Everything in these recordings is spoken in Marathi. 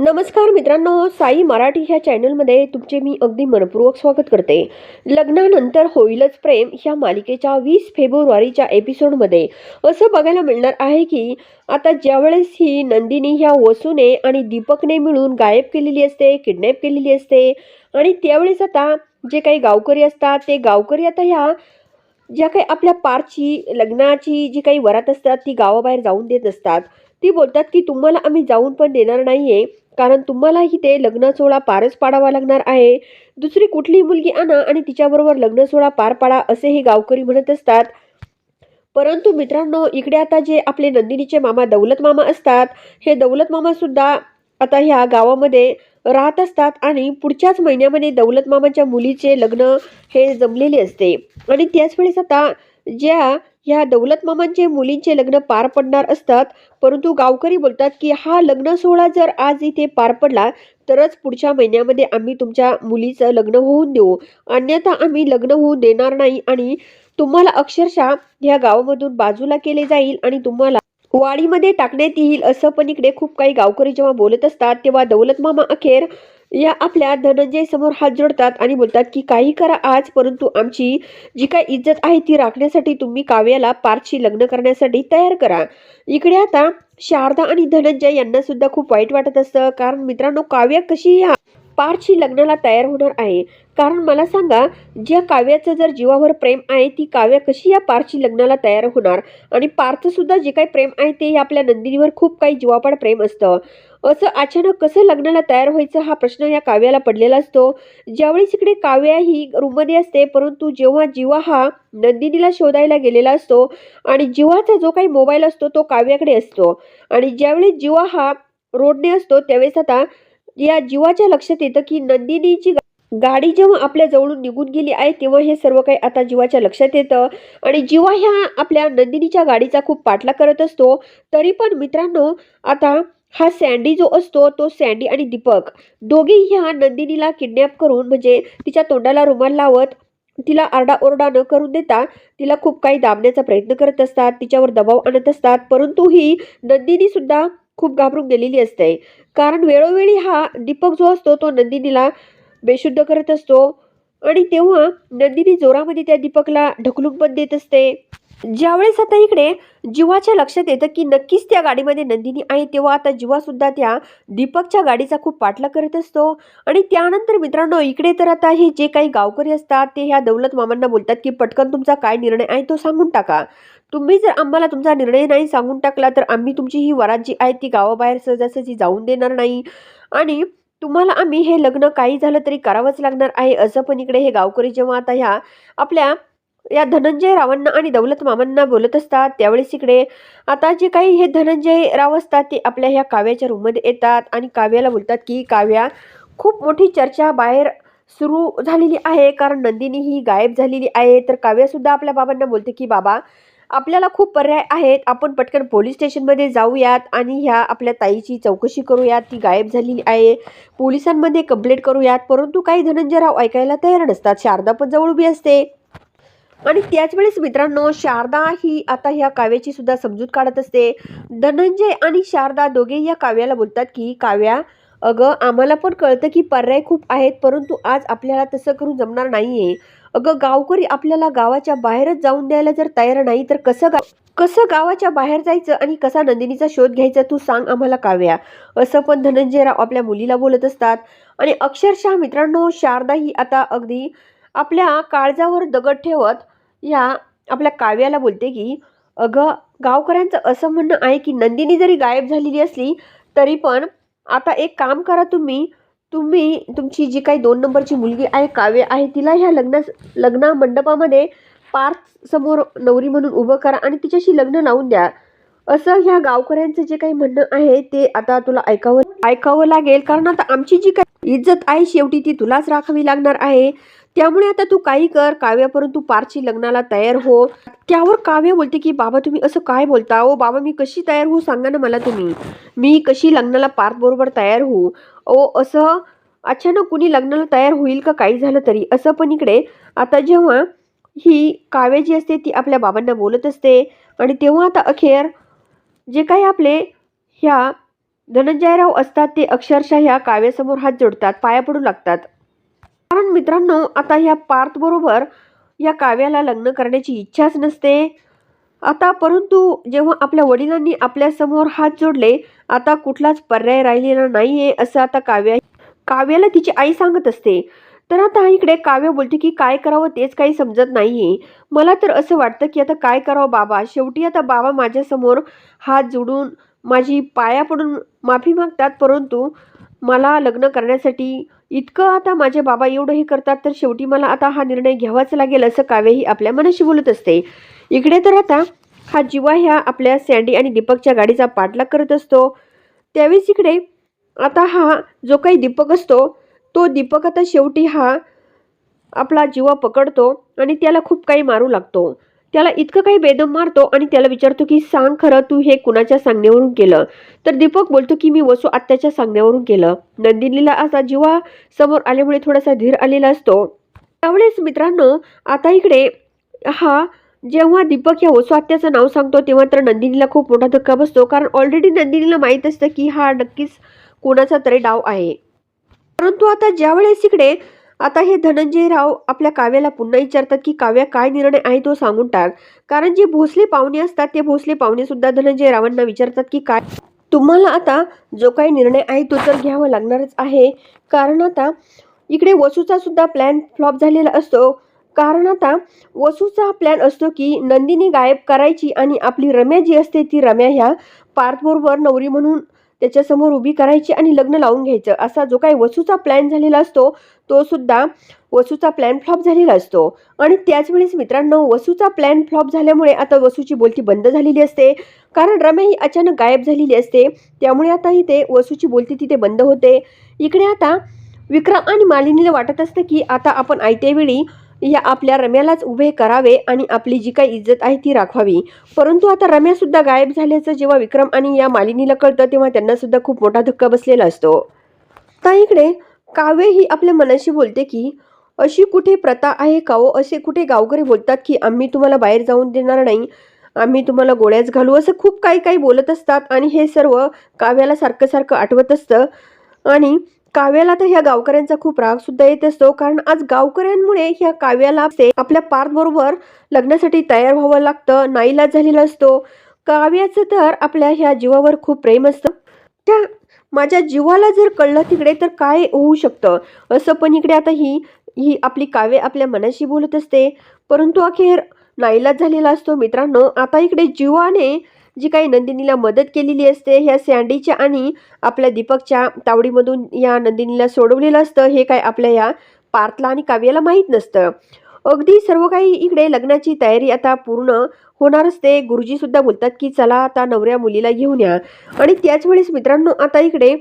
नमस्कार मित्रांनो साई मराठी ह्या चॅनलमध्ये तुमचे मी अगदी मनपूर्वक स्वागत करते. लग्नानंतर होईलच प्रेम ह्या मालिकेच्या वीस फेब्रुवारीच्या एपिसोडमध्ये. असं बघायला मिळणार आहे की आता ज्यावेळेस ही नंदिनी ह्या वसूने आणि दीपकने मिळून गायब केलेली असते किडनॅप केलेली असते आणि त्यावेळेस आता जे काही गावकरी असतात ते गावकरी आता ह्या ज्या काही आपल्या पारची लग्नाची जी काही वरात असतात ती गावाबाहेर जाऊन देत असतात. ती बोलतात की तुम्हाला आम्ही जाऊन पण देणार नाही आहे कारण तुम्हालाही ते लग्न सोहळा पारच पाडावा लागणार आहे. दुसरी कुठली मुलगी आणा आणि तिच्याबरोबर लग्न सोहळा पार पाडा असे हे गावकरी म्हणत असतात. परंतु मित्रांनो इकडे आता जे आपले नंदिनीचे मामा दौलत मामा असतात हे दौलत मामा सुद्धा आता ह्या गावामध्ये राहत असतात आणि पुढच्याच महिन्यामध्ये दौलत मामाच्या मुलीचे लग्न हे जमलेले असते. आणि त्याच वेळेस आता ज्या ह्या दौलतमामांचे मुलींचे लग्न पार पडणार असतात. परंतु गावकरी बोलतात की हा लग्न सोहळा जर आज इथे पार पडला तरच पुढच्या महिन्यामध्ये आम्ही तुमच्या मुलीचं लग्न होऊन देऊ. अन्यथा आम्ही लग्न होऊन देणार नाही आणि तुम्हाला अक्षरशः ह्या गावामधून बाजूला केले जाईल आणि तुम्हाला वाडीमध्ये टाकण्यात येईल असं पण इकडे खूप काही गावकरी जेव्हा बोलत असतात तेव्हा दौलत मामा अखेर या आपल्या धनंजय समोर हात जोडतात आणि बोलतात की काही करा आज परंतु आमची जी काय इज्जत आहे ती राखण्यासाठी तुम्ही काव्याला पारशी लग्न करण्यासाठी तयार करा. इकडे आता शारदा आणि धनंजय यांना सुद्धा खूप वाईट वाटत असतं कारण मित्रांनो काव्या कशी या पारची लग्नाला तयार होणार आहे. कारण मला सांगा ज्या काव्याचं जर जीवावर प्रेम आहे ती काव्या कशी या पारची लग्नाला तयार होणार? आणि पारचं सुद्धा जे काही प्रेम आहे ते आपल्या नंदिनीवर खूप काही जीवापाड प्रेम असतं. असं अचानक कसं लग्नाला तयार व्हायचं हा प्रश्न या काव्याला पडलेला असतो. ज्यावेळेस इकडे काव्या ही रूममध्ये असते परंतु जेव्हा जीवा हा नंदिनीला शोधायला गेलेला असतो आणि जीवाचा जो काही मोबाईल असतो तो काव्याकडे असतो. आणि ज्यावेळी जीवा हा रोडने असतो त्यावेळेस आता या जीवाच्या लक्षात येतं की नंदिनीची गाडी जेव्हा आपल्या जवळून निघून गेली आहे तेव्हा हे सर्व काही आता जीवाच्या लक्षात येतं. आणि जीवा ह्या आपल्या नंदिनीच्या गाडीचा खूप पाठला करत असतो. तरी पण मित्रांनो आता हा सँडी जो असतो तो सँडी आणि दीपक दोघे ह्या नंदिनीला किडनॅप करून म्हणजे तिच्या तोंडाला रुमाल लावत तिला आरडाओरडा न करून देता तिला खूप काही दाबण्याचा प्रयत्न करत असतात तिच्यावर दबाव आणत असतात. परंतु ही नंदिनी सुद्धा खूप घाबरून गेलेली असते. कारण वेळोवेळी हा दीपक जो असतो तो नंदिनीला बेशुद्ध करत असतो. आणि तेव्हा नंदिनी जोरामध्ये त्या दीपकला ढकलून पण देत असते. ज्यावेळेस आता इकडे जीवाच्या लक्षात येतं की नक्कीच त्या गाडीमध्ये नंदिनी आहे तेव्हा आता जीवासुद्धा त्या दीपकच्या गाडीचा खूप पाठलाग करत असतो. आणि त्यानंतर मित्रांनो इकडे तर आता हे जे काही गावकरी असतात ते ह्या दौलत मामांना बोलतात की पटकन तुमचा काय निर्णय आहे तो सांगून टाका. तुम्ही जर आम्हाला तुमचा निर्णय नाही सांगून टाकला तर आम्ही तुमची ही वरात जी आहे ती गावाबाहेर सहजासहजी जाऊन देणार नाही. आणि तुम्हाला आम्ही हे लग्न काही झालं तरी करावंच लागणार आहे असं पण इकडे हे गावकरी जेव्हा आता ह्या आपल्या या धनंजय रावांना आणि दौलत मामांना बोलत असतात त्यावेळेस इकडे आता जे काही हे धनंजय राव असतात ते आपल्या ह्या काव्याच्या रूममध्ये येतात आणि काव्याला बोलतात की काव्या खूप मोठी चर्चा बाहेर सुरू झालेली आहे कारण नंदिनी ही गायब झालेली आहे. तर काव्यासुद्धा आपल्या बाबांना बोलते की बाबा आपल्याला खूप पर्याय आहेत. आपण पटकन पोलीस स्टेशनमध्ये जाऊयात आणि ह्या आपल्या ताईची चौकशी करूयात. ती गायब झालेली आहे. पोलिसांमध्ये कंप्लेंट करूयात. परंतु काही धनंजयराव ऐकायला तयार नसतात. शारदा पण जवळ उभी असते. आणि त्याच वेळेस मित्रांनो शारदा ही आता ह्या काव्याची सुद्धा समजूत काढत असते. धनंजय आणि शारदा दोघे या काव्याला बोलतात की काव्या अगं आम्हाला पण कळतं की पर्याय खूप आहेत परंतु आज आपल्याला तसं करून जमणार नाही आहे अगं गावकरी आपल्याला गावाच्या बाहेरच जाऊन द्यायला जर तयार नाही तर कसं गा कसं गावाच्या बाहेर जायचं आणि कसा नंदिनीचा शोध घ्यायचा तू सांग आम्हाला काव्या. असं पण धनंजयराव आपल्या मुलीला बोलत असतात. आणि अक्षरशः मित्रांनो शारदा ही आता अगदी आपल्या काळजावर दगड ठेवत या आपल्या काव्याला बोलते की अगं गावकऱ्यांचं असं म्हणणं आहे की नंदिनी जरी गायब झालेली असली तरी पण आता एक काम करा तुम्ही तुम्ही तुमची जी काही दोन नंबरची मुलगी आहे काव्य आहे तिला ह्या लग्ना लग्न मंडपामध्ये पार्थ समोर नवरी म्हणून उभं करा आणि तिच्याशी लग्न लावून द्या. असं ह्या गावकऱ्यांचं जे काही म्हणणं आहे ते आता तुला ऐकावं ऐकावं लागेल. कारण आता आमची जी काही इज्जत आहे शेवटी ती तुलाच राखावी लागणार आहे. त्यामुळे आता तू काही कर काव्या परंतु पारची लग्नाला तयार हो. त्यावर काव्य बोलते की बाबा तुम्ही असं काय बोलता? ओ बाबा मी कशी तयार होऊ सांगा ना मला तुम्ही. मी कशी लग्नाला पार्थ बरोबर तयार होऊ? ओ असं अचानक कुणी लग्नाला तयार होईल का? काही झालं तरी. असं पण इकडे आता जेव्हा ही काव्य जी असते ती आपल्या बाबांना बोलत असते. आणि तेव्हा आता अखेर जे काही आपले ह्या धनंजयराव असतात ते अक्षरशः ह्या काव्यासमोर हात जोडतात पाया पडू लागतात. कारण मित्रांनो आता ह्या पार्थबरोबर या काव्याला लग्न करण्याची इच्छाच नसते. आता परंतु जेव्हा आपल्या वडिलांनी आपल्यासमोर हात जोडले आता कुठलाच पर्याय राहिलेला नाही आहे असं आता काव्या काव्याला तिची आई सांगत असते. तर आता इकडे काव्य बोलते की काय करावं तेच काही समजत नाही आहे मला तर असं वाटतं की आता काय करावं बाबा? शेवटी आता बाबा माझ्यासमोर हात जोडून माझी पाया पडून माफी मागतात परंतु मला लग्न करण्यासाठी इतकं आता माझे बाबा एवढं हे करतात तर शेवटी मला आता हा निर्णय घ्यावाच लागेल असं काव्यही आपल्या मनाशी बोलत असते. इकडे तर आता हा जीवा ह्या आपल्या सँडी आणि दीपकच्या गाडीचा पाठलाग करत असतो. त्यावेळेस इकडे आता हा जो काही दीपक असतो तो दीपक आता शेवटी हा आपला जीवा पकडतो आणि त्याला खूप काही मारू लागतो. त्याला इतकं काही बेदम मारतो आणि त्याला विचारतो की सांग खरं तू हे कुणाच्या सांगण्यावरून केलं? तर दीपक बोलतो की मी वसू आत्याच्या सांगण्यावरून केलं. नंदिनीला असा जीवा समोर आल्यामुळे थोडासा धीर आलेला असतो. त्यावेळेस मित्रांनो आता इकडे हा जेव्हा दीपक या वसू आत्याचं नाव सांगतो तेव्हा तर नंदिनीला खूप मोठा धक्का बसतो कारण ऑलरेडी नंदिनीला माहीत असतं की हा नक्कीच कोणाचा तरी डाव आहे. परंतु आता ज्यावेळेस इकडे आता हे धनंजय राव आपल्या काव्याला पुन्हा विचारतात की काव्या काय निर्णय आहे तो सांगून टाक. कारण जे भोसले पाहुणे असतात ते भोसले पाहुणे सुद्धा धनंजय रावांना विचारतात की काय? तुम्हाला आता जो काही निर्णय आहे तो तर घ्यावा लागणारच आहे. कारण आता इकडे वसूचा सुद्धा प्लॅन फ्लॉप झालेला असतो. कारण आता वसूचा प्लॅन असतो की नंदिनी गायब करायची आणि आपली रम्या जी असते ती रम्या ह्या पार्थबरोबर नवरी म्हणून त्याच्यासमोर उभी करायची आणि लग्न लावून घ्यायचं. असा जो काही वसूचा प्लॅन झालेला असतो तो सुद्धा वसूचा प्लॅन फ्लॉप झालेला असतो. आणि त्याचवेळेस मित्रांनो वसूचा प्लॅन फ्लॉप झाल्यामुळे आता वसूची बोलती बंद झालेली असते. कारण रम्या ही अचानक गायब झालेली असते. त्यामुळे आता इथे वसूची बोलती तिथे बंद होते. इकडे आता विक्रम आणि मालिनीला वाटत असतं की आता आपण आयत्या वेळी या आपल्या रम्यालाच उभे करावे आणि आपली जी काही इज्जत आहे ती राखवावी. परंतु आता रम्या सुद्धा गायब झाल्याचं जेव्हा विक्रम आणि या मालिनीला कळतं तेव्हा त्यांना सुद्धा खूप मोठा धक्का बसलेला असतो. तर इकडे काव्य ही आपल्या मनाशी बोलते की अशी कुठे प्रथा आहे का हो? असे कुठे गावकरी बोलतात की आम्ही तुम्हाला बाहेर जाऊन देणार नाही. आम्ही तुम्हाला गोळ्याच घालू. असं खूप काही काही बोलत असतात आणि हे सर्व काव्याला सारखं सारखं आठवत असतं. आणि काव्याला तर ह्या गावकऱ्यांचा खूप राग सुद्धा येत असतो. कारण आज गावकऱ्यांमुळे ह्या काव्याला ते आपल्या पार्थ बरोबर लग्नासाठी तयार व्हावं लागतं नाईलाज झालेला असतो. काव्याचं तर आपल्या ह्या जीवावर खूप प्रेम असतं. त्या माझ्या जीवाला जर कळलं तिकडे तर काय होऊ शकतं? असं पण इकडे आता ही ही आपली काव्य आपल्या मनाशी बोलत असते. परंतु अखेर नाईलाज झालेला असतो मित्रांनो. आता इकडे जीवाने जी काही नंदिनीला मदत केलेली असते ह्या सँडीच्या आणि आपल्या दीपकच्या तावडीमधून या नंदिनीला सोडवलेलं असतं हे काय आपल्या या पार्थला आणि काव्याला माहीत नसतं. अगदी सर्व काही इकडे लग्नाची तयारी आता पूर्ण होणार असते. गुरुजी सुद्धा बोलतात की चला आता नवऱ्या मुलीला घेऊन या. आणि त्याच वेळेस मित्रांनो आता इकडे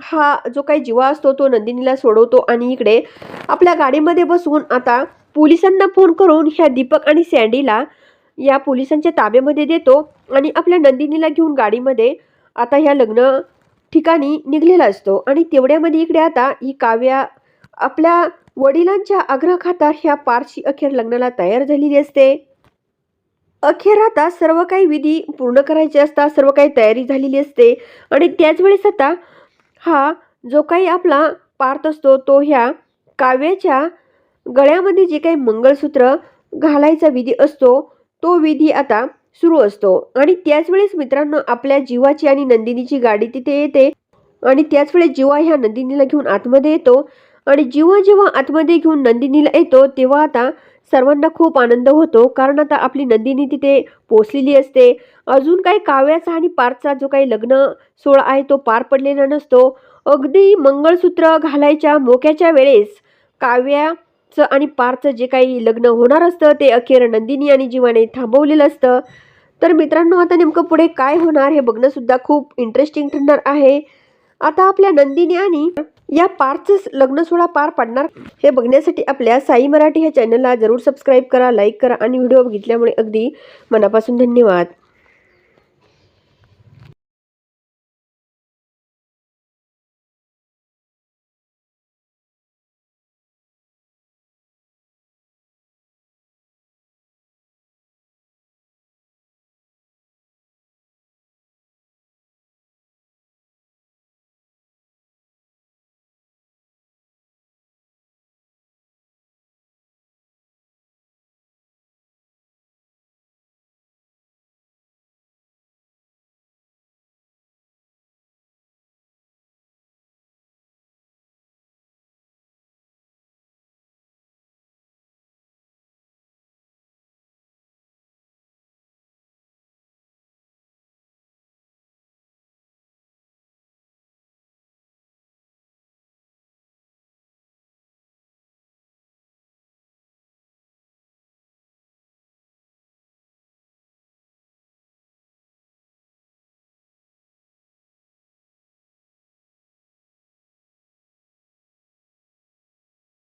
हा जो काही जीवा असतो तो नंदिनीला सोडवतो आणि इकडे आपल्या गाडीमध्ये बसून आता पोलिसांना फोन करून ह्या दीपक आणि सँडीला या पोलिसांच्या ताब्यामध्ये देतो आणि आपल्या नंदिनीला घेऊन गाडीमध्ये आता ह्या लग्न ठिकाणी निघलेला असतो. आणि तेवढ्यामध्ये इकडे आता ही काव्या आपल्या वडिलांच्या आग्रहाखातर ह्या पारशी अखेर लग्नाला तयार झालेली असते. अखेर आता सर्व काही विधी पूर्ण करायचे असता सर्व काही तयारी झालेली असते. आणि त्याच वेळेस आता हा जो काही आपला पार्थ असतो तो ह्या काव्याच्या गळ्यामध्ये जे काही मंगळसूत्र घालायचा विधी असतो तो विधी आता सुरू असतो. आणि त्याच वेळेस मित्रांनो आपल्या जीवाची आणि नंदिनीची गाडी तिथे येते. आणि त्याच वेळेस जीवा ह्या नंदिनीला घेऊन आतमध्ये येतो. आणि जीवा जेव्हा आतमध्ये घेऊन नंदिनीला येतो तेव्हा आता सर्वांना खूप आनंद होतो. कारण आता आपली नंदिनी तिथे पोचलेली असते. अजून काही काव्याचा आणि पारचा जो काही लग्न सोहळा आहे तो पार पडलेला नसतो. अगदी मंगळसूत्र घालायच्या मोक्याच्या वेळेस काव्या चं आणि पारचं जे काही लग्न होणार असतं ते अखेर नंदिनी आणि जीवाने थांबवलेलं असतं. तर मित्रांनो आता नेमकं पुढे काय होणार हे बघणंसुद्धा खूप इंटरेस्टिंग ठरणार आहे. आता आपल्या नंदिनी आणि या पारचं लग्न सोहळा पार पाडणार हे बघण्यासाठी आपल्या साई मराठी ह्या चॅनलला जरूर सबस्क्राईब करा लाईक करा आणि व्हिडिओ बघितल्यामुळे अगदी मनापासून धन्यवाद.